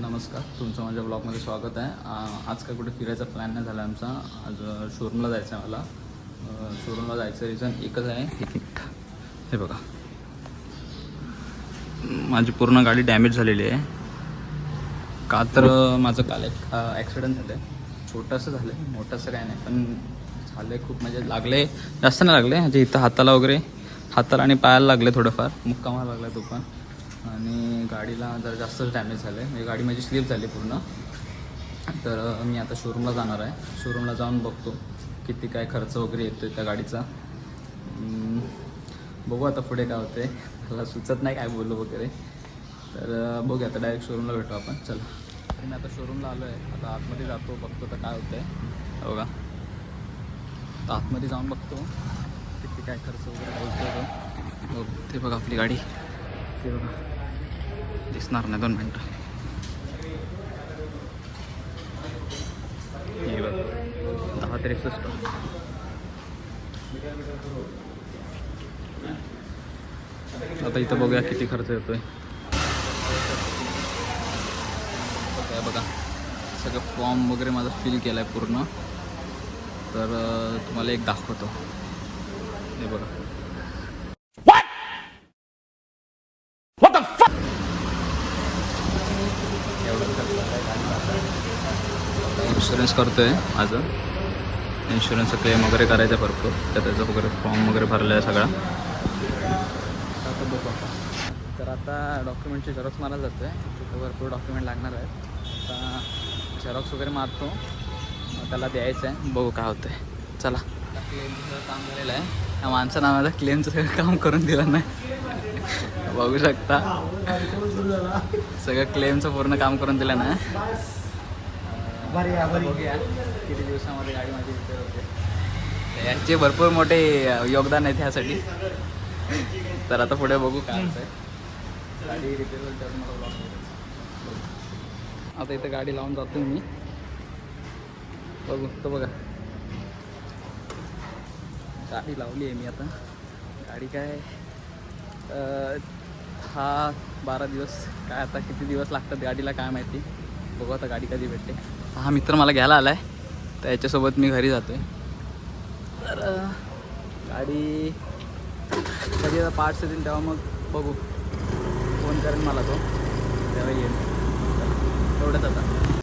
नमस्कार तुमचं माझ्या ब्लॉगमध्ये स्वागत आहे. आज काय कुठे फिरायचा प्लॅन नाही झाला आमचा. आज शोरूमला जायचं आहे मला. शोरूमला जायचं रिझन एकच आहे. हे बघा. माझी पूर्ण गाडी डॅमेज झालेली आहे. का तर माझं काल एक ॲक्सिडेंट झालं आहे छोटंसं झालं आहे मोठंसं काय नाही. पण झालं आहे खूप म्हणजे लागले जास्त नाही लागले. म्हणजे इथं हाताला वगैरे हाताला आणि पायाला लागले थोडंफार. मुक्कामाला लागला तो पण. आणि गाडीला जरा जास्तच डॅमेज झालं आहे म्हणजे गाडी माझी स्लिप झाली पूर्ण. तर मी आता शोरूमला जाणार आहे. शोरूमला जाऊन बघतो किती काय खर्च वगैरे येतो त्या गाडीचा. बघू आता पुढे काय होते मला सुचत नाही काय बोलू वगैरे. तर बघूया आता डायरेक्ट शोरूमला भेटू आपण. चला. तर मी आता शोरूमला आलो आहे आता आतमध्ये जातो बघतो तर काय होतं आहे बघा. आता आतमध्ये जाऊन बघतो किती काय खर्च वगैरे बोलतो तो. बघ ते बघा आपली गाडी. ते बघा. दिसणार नाही दोन मिनटं. हे बघ. दहा त्रेसष्ट आता इथं बघूया किती खर्च येतोय. काय बघा. सगळं फॉर्म वगैरे माझा फिल केला आहे पूर्ण. तर तुम्हाला एक दाखवतो. हे बघा. इन्शुरन्स करतोय माझं. इन्शुरन्सचं क्लेम वगैरे करायचं आहे भरपूर. तर त्याचं वगैरे फॉर्म वगैरे भरलं आहे सगळा. आता बघू आपण तर आता डॉक्युमेंटची झेरॉक्स मारा जातो आहे तिथं भरपूर डॉक्युमेंट लागणार आहेत. आता झेरॉक्स वगैरे मारतो. मग त्याला द्यायचं आहे. बघू काय होतं आहे चला क्लेमचं काम झालेलं आहे. त्या माणसानं आम्हाला क्लेमचं काम करून दिलं नाही. बघू शकता. सगळं क्लेमचं पूर्ण काम करून दिलं ना. बघूया किती दिवसामध्ये गाडी माझी होते. यांचे भरपूर मोठे योगदान आहे त्यासाठी तर आता पुढे बघू काय गाडी रिपेअर तर आता इथे गाडी लावून जातो मी. बघू तो बघा. गाडी लावली आहे मी आता. गाडी काय दहा हा बारा दिवस काय आता किती दिवस लागतात गाडीला काय माहिती. बघू आता गाडी कधी भेटते. हा मित्र मला घ्यायला आला आहे तर याच्यासोबत मी घरी जातो आहे तर गाडी कधी आता पार्ट्स येतील तेव्हा मग बघू. फोन करेन मला तो. तेव्हा येईल तेवढंच आता.